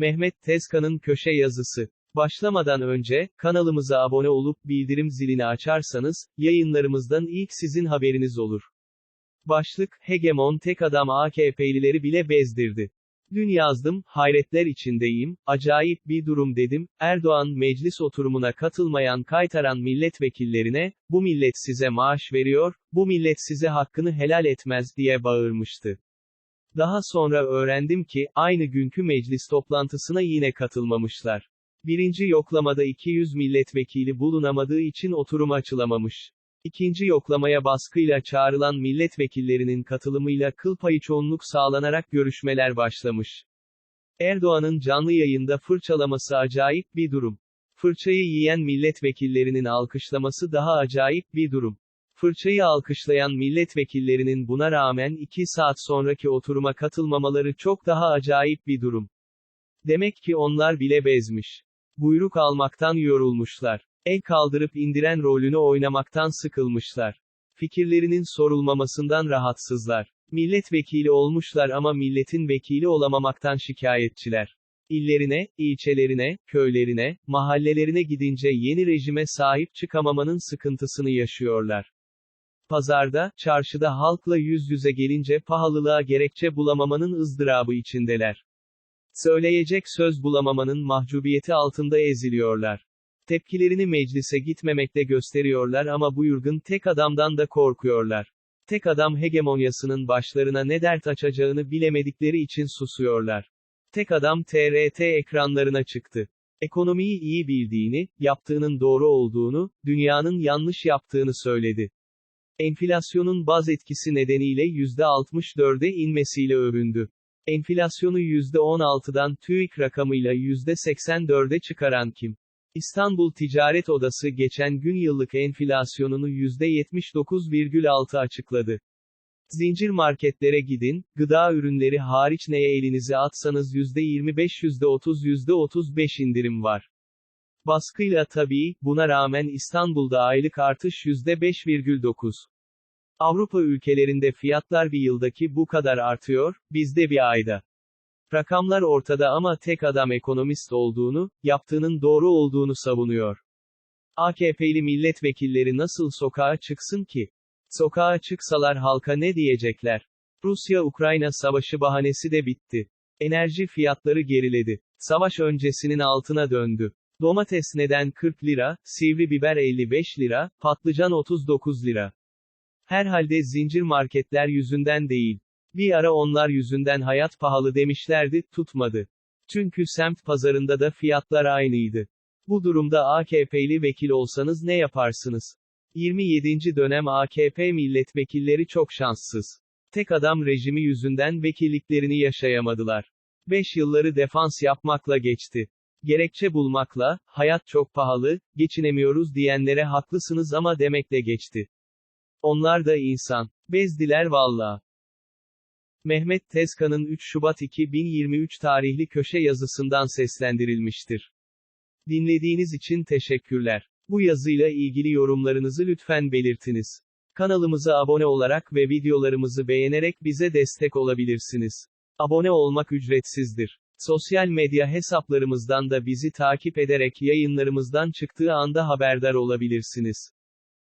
Mehmet Tezkan'ın köşe yazısı. Başlamadan önce, kanalımıza abone olup bildirim zilini açarsanız, yayınlarımızdan ilk sizin haberiniz olur. Başlık, Hegemon tek adam AKP'lileri bile bezdirdi. Dün yazdım, hayretler içindeyim, acayip bir durum dedim, Erdoğan meclis oturumuna katılmayan kaytaran milletvekillerine, bu millet size maaş veriyor, bu millet size hakkını helal etmez diye bağırmıştı. Daha sonra öğrendim ki, aynı günkü meclis toplantısına yine katılmamışlar. Birinci yoklamada 200 milletvekili bulunamadığı için oturum açılamamış. İkinci yoklamaya baskıyla çağrılan milletvekillerinin katılımıyla kıl payı çoğunluk sağlanarak görüşmeler başlamış. Erdoğan'ın canlı yayında fırçalaması acayip bir durum. Fırçayı yiyen milletvekillerinin alkışlaması daha acayip bir durum. Fırçayı alkışlayan milletvekillerinin buna rağmen 2 saat sonraki oturuma katılmamaları çok daha acayip bir durum. Demek ki onlar bile bezmiş. Buyruk almaktan yorulmuşlar. El kaldırıp indiren rolünü oynamaktan sıkılmışlar. Fikirlerinin sorulmamasından rahatsızlar. Milletvekili olmuşlar ama milletin vekili olamamaktan şikayetçiler. İllerine, ilçelerine, köylerine, mahallelerine gidince yeni rejime sahip çıkamamanın sıkıntısını yaşıyorlar. Pazarda, çarşıda halkla yüz yüze gelince pahalılığa gerekçe bulamamanın ızdırabı içindeler. Söyleyecek söz bulamamanın mahcubiyeti altında eziliyorlar. Tepkilerini meclise gitmemekte gösteriyorlar ama bu yurgın tek adamdan da korkuyorlar. Tek adam hegemonyasının başlarına ne dert açacağını bilemedikleri için susuyorlar. Tek adam TRT ekranlarına çıktı. Ekonomiyi iyi bildiğini, yaptığının doğru olduğunu, dünyanın yanlış yaptığını söyledi. Enflasyonun baz etkisi nedeniyle %64'e inmesiyle övündü. Enflasyonu %16'dan TÜİK rakamıyla %84'e çıkaran kim? İstanbul Ticaret Odası geçen gün yıllık enflasyonunu %79,6 açıkladı. Zincir marketlere gidin, gıda ürünleri hariç neye elinizi atsanız %25, %30, %35 indirim var. Baskıyla tabii, buna rağmen İstanbul'da aylık artış %5,9. Avrupa ülkelerinde fiyatlar bir yıldaki bu kadar artıyor, bizde bir ayda. Rakamlar ortada ama tek adam ekonomist olduğunu, yaptığının doğru olduğunu savunuyor. AKP'li milletvekilleri nasıl sokağa çıksın ki? Sokağa çıksalar halka ne diyecekler? Rusya-Ukrayna savaşı bahanesi de bitti. Enerji fiyatları geriledi. Savaş öncesinin altına döndü. Domates neden 40 lira, sivri biber 55 lira, patlıcan 39 lira. Herhalde zincir marketler yüzünden değil. Bir ara onlar yüzünden hayat pahalı demişlerdi, tutmadı. Çünkü semt pazarında da fiyatlar aynıydı. Bu durumda AKP'li vekil olsanız ne yaparsınız? 27. dönem AKP milletvekilleri çok şanssız. Tek adam rejimi yüzünden vekilliklerini yaşayamadılar. 5 yılları defans yapmakla geçti. Gerekçe bulmakla, hayat çok pahalı, geçinemiyoruz diyenlere haklısınız ama demekle geçti. Onlar da insan. Bezdiler valla. Mehmet Tezkan'ın 3 Şubat 2023 tarihli köşe yazısından seslendirilmiştir. Dinlediğiniz için teşekkürler. Bu yazıyla ilgili yorumlarınızı lütfen belirtiniz. Kanalımıza abone olarak ve videolarımızı beğenerek bize destek olabilirsiniz. Abone olmak ücretsizdir. Sosyal medya hesaplarımızdan da bizi takip ederek yayınlarımızdan çıktığı anda haberdar olabilirsiniz.